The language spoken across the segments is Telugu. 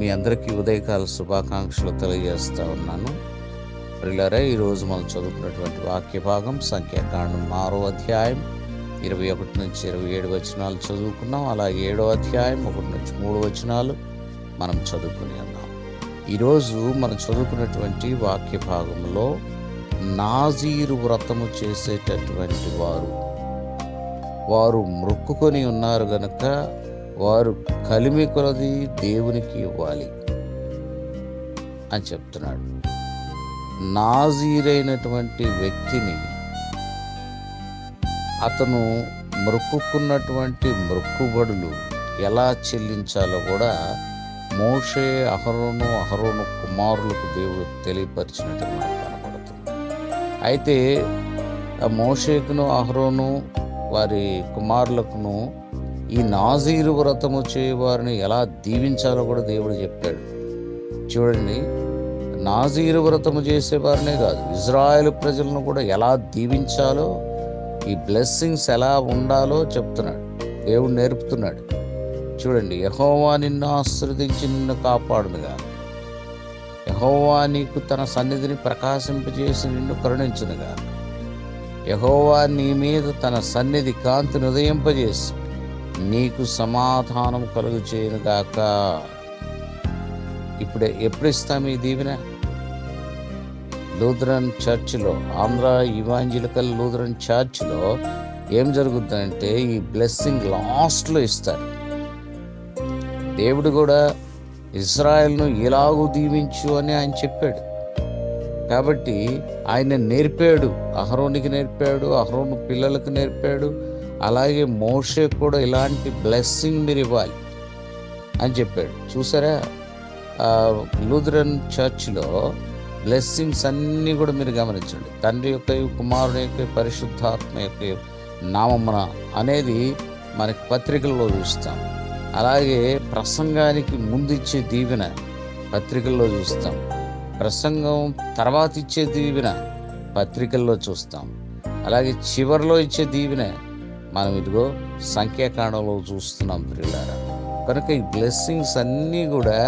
మీ అందరికీ ఉదయకాల శుభాకాంక్షలు తెలియజేస్తూ ఉన్నాను. ప్రిల్లరే ఈరోజు మనం చదువుకున్నటువంటి వాక్య భాగం సంఖ్యాకాండం ఆరో అధ్యాయం ఇరవై ఒకటి నుంచి ఇరవై ఏడు వచనాలు చదువుకున్నాం. అలాగే ఏడో అధ్యాయం ఒకటి నుంచి మూడు వచనాలు మనం చదువుకుని ఉన్నాం. ఈరోజు మనం చదువుకున్నటువంటి వాక్య భాగంలో నాజీరు వ్రతము చేసేటటువంటి వారు. వారు మృక్కుకొని ఉన్నారు గనక వారు కలిమి కొలది దేవునికి ఇవ్వాలి అని చెప్తున్నాడు. నాజీరైనటువంటి వ్యక్తిని అతను మృక్కున్నటువంటి మృక్కుబడులు ఎలా చెల్లించాలో కూడా మోషే అహరోను అహరోను కుమారులకు దేవుడు తెలియపరిచినట్టు మనకు కనపడుతుంది అయితే ఆ మోషేకును అహరోను వారి కుమారులకును ఈ నాజీరు వ్రతము చేయవారిని ఎలా దీవించాలో కూడా దేవుడు చెప్పాడు చూడండి నాజీరు వ్రతము చేసేవారినే కాదు ఇజ్రాయెల్ ప్రజలను కూడా ఎలా దీవించాలో ఈ బ్లెస్సింగ్స్ ఎలా ఉండాలో చెప్తున్నాడు. దేవుడు నేర్పుతున్నాడు. చూడండి యహోవా నిన్ను ఆశ్రదించి నిన్ను కాపాడునుగా. యహోవా నీకు తన సన్నిధిని ప్రకాశింపజేసి నిన్ను కరుణించునుగా. యహోవా నీ మీద తన సన్నిధి కాంతిని ఉదయింపజేసి నీకు సమాధానం కలుగు చేయనుగాక ఇప్పుడే ఎప్పుడు ఇస్తాం ఈ దీవెన? లూథరన్ చర్చ్లో ఆంధ్ర ఇవాంజలికల్ లూథరన్ చర్చ్లో ఏం జరుగుతుందంటే ఈ బ్లెస్సింగ్ లాస్ట్లో ఇస్తారు. దేవుడు కూడా ఇజ్రాయెల్ను ఎలాగూ దీవించు అని ఆయన చెప్పాడు. కాబట్టి ఆయన నేర్పాడు. అహరోనికి నేర్పాడు అహరోను పిల్లలకు నేర్పాడు అలాగే మోషే కూడా ఇలాంటి బ్లెస్సింగ్ మీరు ఇవ్వాలి అని చెప్పాడు. చూసారా? లూథరన్ చర్చ్లో బ్లెస్సింగ్స్ అన్నీ కూడా మీరు గమనించండి. తండ్రి యొక్క కుమారుని యొక్క పరిశుద్ధాత్మ యొక్క నామమున అనేది మనకి పత్రికల్లో చూస్తాం. అలాగే ప్రసంగానికి ముందు ఇచ్చే దీవెన పత్రికల్లో చూస్తాం. ప్రసంగం తర్వాత ఇచ్చే దీవెన పత్రికల్లో చూస్తాం. అలాగే చివరిలో ఇచ్చే దీవెన మనం ఇదిగో సంఖ్యాకాండంలో చూస్తున్నాం ప్రియులారా. కనుక ఈ బ్లెస్సింగ్స్ అన్నీ కూడా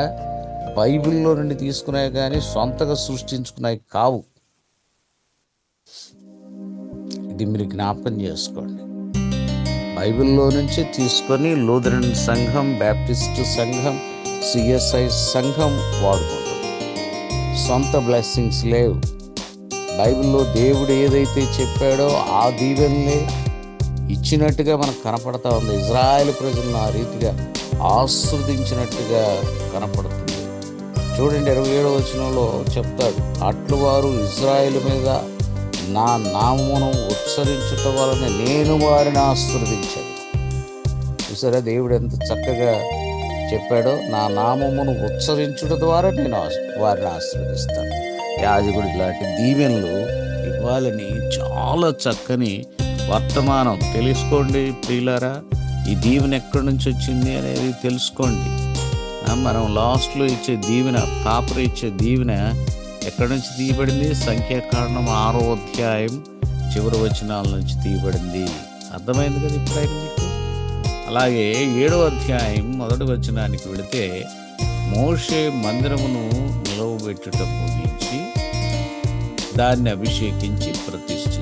బైబిల్లో నుండి తీసుకున్నాయి కానీ సొంతగా సృష్టించుకున్నాయి కావు. ఇది మీరు జ్ఞాపకం చేసుకోండి. బైబిల్లో నుంచి తీసుకొని లూథరన్ సంఘం బ్యాప్టిస్ట్ సంఘం సిఎస్ఐ సంఘం వాడుకుంటుంది సొంత బ్లెస్సింగ్స్ లేవు. బైబిల్లో దేవుడు ఏదైతే చెప్పాడో ఆ దీవెనలే. ఇచ్చినట్టుగా మనకు కనపడతా ఉంది. ఇజ్రాయెల్ ప్రజలను ఆ రీతిగా ఆస్వాదించినట్టుగా కనపడుతుంది. చూడండి ఇరవై ఏడవ వచనంలో చెప్తాడు అట్లు వారు ఇజ్రాయెల్ మీద నా నామమును ఉచ్చరించుట వలన నేను వారిని ఆస్వాదించాను చూసారా దేవుడు ఎంత చక్కగా చెప్పాడో నా నామమును ఉచ్చరించుట ద్వారా నేను వారిని ఆశీర్వదిస్తాను యాజకుడు ఇలాంటి దీవెనలు ఇవ్వాలని చాలా చక్కని వర్తమానం. తెలుసుకోండి ప్రియులారా ఈ దీవెన ఎక్కడి నుంచి వచ్చింది అనేది తెలుసుకోండి. మనం లాస్ట్లో ఇచ్చే దీవెన కాపర్ ఇచ్చే దీవెన ఎక్కడి నుంచి తీయబడింది? సంఖ్యాకారణం ఆరో అధ్యాయం చివరి వచనాల నుంచి తీయబడింది. అర్థమైంది కదా ఇప్పుడైనా మీకు? అలాగే ఏడో అధ్యాయం మొదటి వచనానికి వెళితే మోషే మందిరమును నిలవబెట్టుట ముగించి దాన్ని అభిషేకించి ప్రతిష్ఠించాలి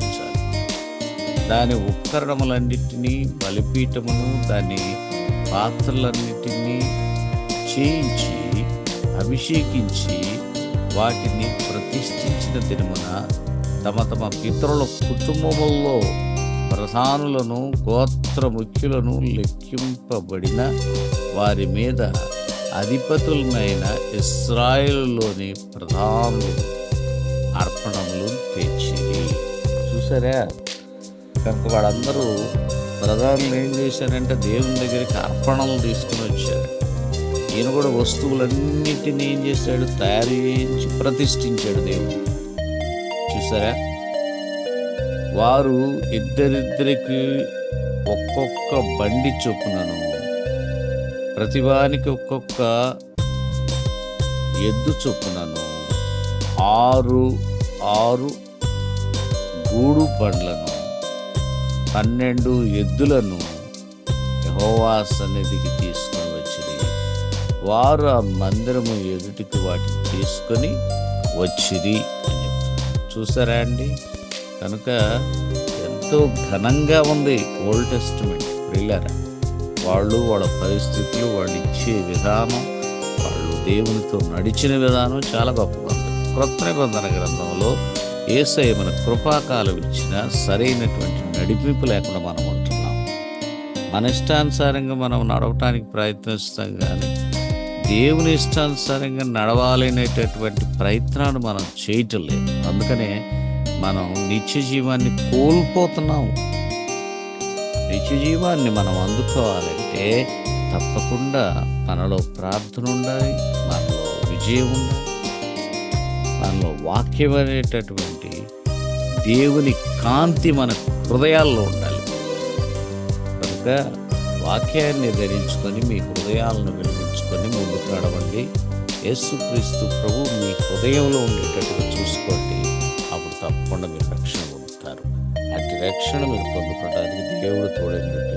దాని ఉపకరణములన్నిటినీ బలిపీఠమును దాని పాత్రలన్నిటినీ చేయించి అభిషేకించి వాటిని ప్రతిష్ఠించిన దినమున తమ తమ పితరుల కుటుంబముల్లో ప్రధానులను గోత్ర ముఖ్యులను లెక్కింపబడిన వారి మీద అధిపతులమైన ఇస్రాయిల్లోని ప్రధానులు అర్పణములు తెచ్చిరి. చూసారా? కనుక వాళ్ళందరూ ప్రధానులు ఏం చేశారంటే దేవుని దగ్గరికి అర్పణలు తీసుకుని వచ్చారు. ఈయన కూడా వస్తువులన్నిటిని ఏం చేశాడు? తయారు చేయించి ప్రతిష్ఠించాడు దేవుడు. చూసారా? వారు ఇద్దరిద్దరికి ఒక్కొక్క బండి చొప్పునను ప్రతివానికి ఒక్కొక్క ఎద్దు చొప్పునను ఆరు ఆరు గూడు బండ్లను పన్నెండు ఎద్దులను యెహోవా సన్నిధికి తీసుకొని వచ్చింది వారు ఆ మందిరము ఎదుటికి వాటిని తీసుకొని వచ్చిరి అని చూసారా అండి? కనుక ఎంతో ఘనంగా ఉంది ఓల్డ్ టెస్టిమెంట్. ప్రిల్లరా వాళ్ళు వాళ్ళ పరిస్థితులు వాళ్ళు ఇచ్చే విధానం వాళ్ళు దేవునితో నడిచిన విధానం చాలా గొప్పగా ఉంది క్రొత్త నిబంధన గ్రంథంలో ఏసఐ మన కృపాకాలం ఇచ్చిన సరైనటువంటి నడిపింపు లేకుండా మనం ఉంటున్నాం. మన ఇష్టానుసారంగా మనం నడవటానికి ప్రయత్నిస్తాం కానీ దేవుని ఇష్టానుసారంగా నడవాలనేటటువంటి ప్రయత్నాలు మనం చేయటం లేదు. అందుకనే మనం నిత్య జీవాన్ని కోల్పోతున్నాం నిత్య జీవాన్ని మనం అందుకోవాలంటే తప్పకుండా మనలో ప్రార్థన ఉండాలి మనలో విజయం ఉండాలి మనలో వాక్యం అనేటటువంటి దేవుని కాంతి మన హృదయాల్లో ఉండాలి. కనుక వాక్యాన్ని ధరించుకొని మీ హృదయాలను వెలిగించుకొని ముందుకు నడవండి. యేసుక్రీస్తు ప్రభు మీ హృదయంలో ఉండేటట్టుగా చూసుకోండి. అప్పుడు తప్పకుండా మీరు రక్షణ పొందుతారు. అట్టి రక్షణ మీరు పొందుకోవడానికి దేవుడు తోడైనట్టు